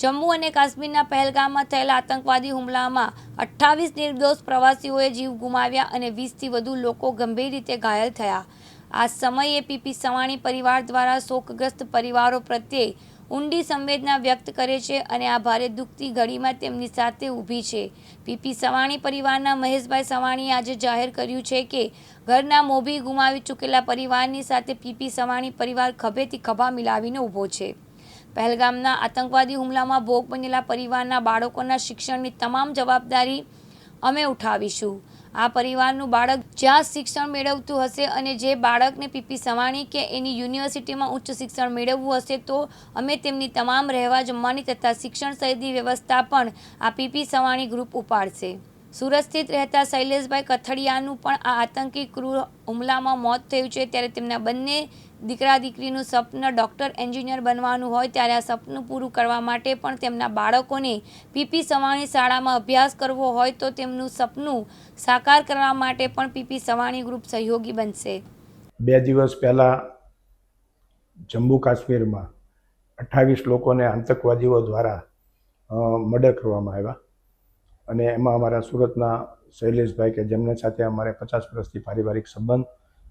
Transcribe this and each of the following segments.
જમ્મુ અને કાશ્મીરના પહેલગામમાં થયેલા આતંકવાદી હુમલામાં અઠ્ઠાવીસ નિર્દોષ પ્રવાસીઓએ જીવ ગુમાવ્યા અને વીસથી વધુ લોકો ગંભીર રીતે ઘાયલ થયા. આ સમયે પીપી સવાણી પરિવાર દ્વારા શોકગ્રસ્ત પરિવારો પ્રત્યે ઊંડી સંવેદના વ્યક્ત કરે છે અને આ ભારે દુઃખતી ઘડીમાં તેમની સાથે ઊભી છે. પીપી સવાણી પરિવારના મહેશભાઈ સવાણીએ આજે જાહેર કર્યું છે કે ઘરના મોભી ગુમાવી ચૂકેલા પરિવારની સાથે પીપી સવાણી પરિવાર ખભેથી ખભા મિલાવીને ઊભો છે. પહેલગામના આતંકવાદી હુમલામાં ભોગ બનેલા પરિવારના બાળકોના શિક્ષણની તમામ જવાબદારી અમે ઉઠાવીશું. આ પરિવારનું બાળક જ્યાં શિક્ષણ મેળવતું હશે અને જે બાળકને પીપી સવાણી કે એની યુનિવર્સિટીમાં ઉચ્ચ શિક્ષણ મેળવવું હશે તો અમે તેમની તમામ રહેવા જમવાની તથા શિક્ષણ સહિતની વ્યવસ્થા પણ આ પીપી સવાણી ગ્રુપ ઉપાડશે. સુરત સ્થિત રહેતા શૈલેષભાઈ કથડિયાનું પણ આ આતંકી ક્રૂર હુમલામાં મોત થયું છે. ત્યારે તેમના બંને દીકરા દીકરીનું સપન ડૉક્ટર એન્જિનિયર બનવાનું હોય ત્યારે આ સપનું પૂરું કરવા માટે પણ તેમના બાળકોને પીપી સવાણી શાળામાં અભ્યાસ કરવો હોય તો તેમનું સપનું સાકાર કરવા માટે પણ પીપી સવાણી ગ્રુપ સહયોગી બનશે. બે દિવસ પહેલાં જમ્મુ કાશ્મીરમાં અઠ્ઠાવીસ લોકોને આતંકવાદીઓ દ્વારા મર્ડર કરવામાં આવ્યા. અને એમાં અમારા સુરતના શૈલેષભાઈ કે જેમને સાથે અમારે પચાસ વર્ષથી પારિવારિક સંબંધ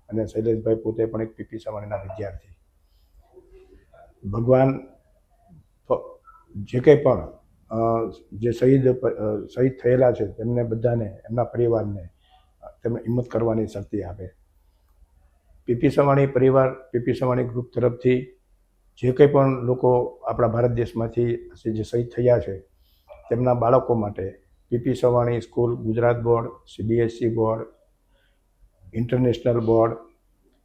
અને શૈલેષભાઈ પોતે પણ એક પીપી સવાણીના વિદ્યાર્થી. ભગવાન જે કંઈ પણ જે શહીદ શહીદ થયેલા છે, તેમને બધાને, એમના પરિવારને, તેમને હિંમત કરવાની શક્તિ આપે. પીપી સવાણી પરિવાર, પીપી સવાણી ગ્રુપ તરફથી જે કંઈ પણ લોકો આપણા ભારત દેશમાંથી જે શહીદ થયા છે, તેમના બાળકો માટે P P Savani school, Gujarat board CBSE board, international board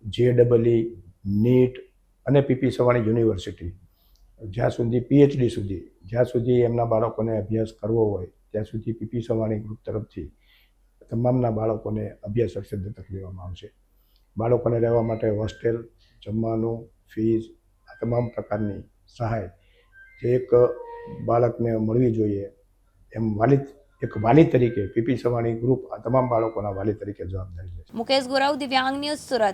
જે ડબલઈ નીટ અને પીપી સવાણી યુનિવર્સિટી. જ્યાં સુધી પીએચડી સુધી, જ્યાં સુધી એમના બાળકોને અભ્યાસ કરવો હોય, ત્યાં સુધી પીપી સવાણી ગ્રુપ તરફથી તમામના બાળકોને અભ્યાસ અક્ષર દત્તક લેવામાં આવશે. બાળકોને રહેવા માટે હોસ્ટેલ, જમવાનું, ફીસ, આ તમામ પ્રકારની સહાય જે એક બાળકને મળવી જોઈએ એમ વાલી એક વાલી તરીકે, પીપી સવાણી ગ્રુપ આ તમામ બાળકોના વાલી તરીકે જવાબદારી લે છે. મુકેશ ગોરવ, દિવ્યાંગ ન્યૂઝ સુરત.